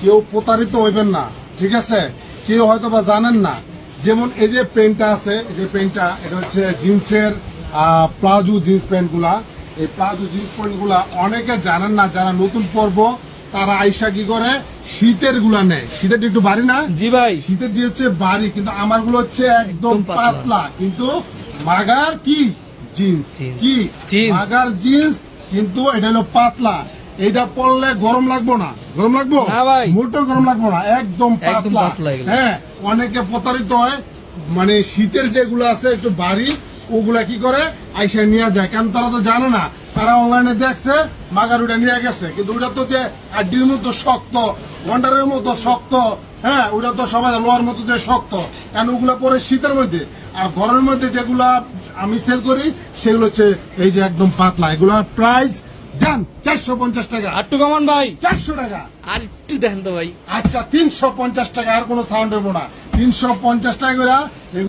কেউ প্রতারিত হইবেন না ঠিক আছে? কেউ হয়তো বা জানেন না। যেমন এই যে প্যান্টটা আছে এই যে প্যান্টটা এটা হচ্ছে জিন্সের প্লাজো জিন্স প্যান্টগুলা। এই প্লাজো জিন্স প্যান্টগুলা অনেকে জানেন না যারা নতুন পর্ব তারা আইসা কি করে? শীতেরগুলা নেয়। শীতের একটু বাড়ি না? জি ভাই। শীতের যে হচ্ছে বাড়ি কিন্তু আমারগুলো হচ্ছে একদম পাতলা। কিন্তু মাগার কি? জিন্স। কি? মাগার জিন্স কিন্তু এটা হলো পাতলা। এটা পরলে গরম লাগবো না। গরম লাগবো? মোটেও গরম লাগবো না একদম পাতলা। হ্যাঁ অনেকে প্রতারিত হয়। মানে শীতের যেগুলো আছে একটু বাড়ি ওগুলা কি করে? আইসা নিয়ে যায়। কারণ তারা তো জানে না তারা অনলাইনে দেখছে মাগার ওটা নিয়ে গেছে। কিন্তু ওটা তো যে আড্ডির মতো শক্ত ওয়ান্ডারের মতো শক্ত হ্যাঁ ওটা তো সবাই লোহার মতো যে শক্ত। কারণ ওগুলো পরে শীতের মধ্যে। আর গরমের মধ্যে যেগুলা আমি সেল করি সেগুলো হচ্ছে এই যে একদম পাতলা। এগুলার প্রাইস চারশো পঞ্চাশ টাকা। আটটু কমান ভাই। চারশো টাকা। আর একটু দেখেন তো ভাই। আচ্ছা তিনশো পঞ্চাশ টাকা আর কোনো সাউন্ড হব না। তিনশো পঞ্চাশ টাকা করে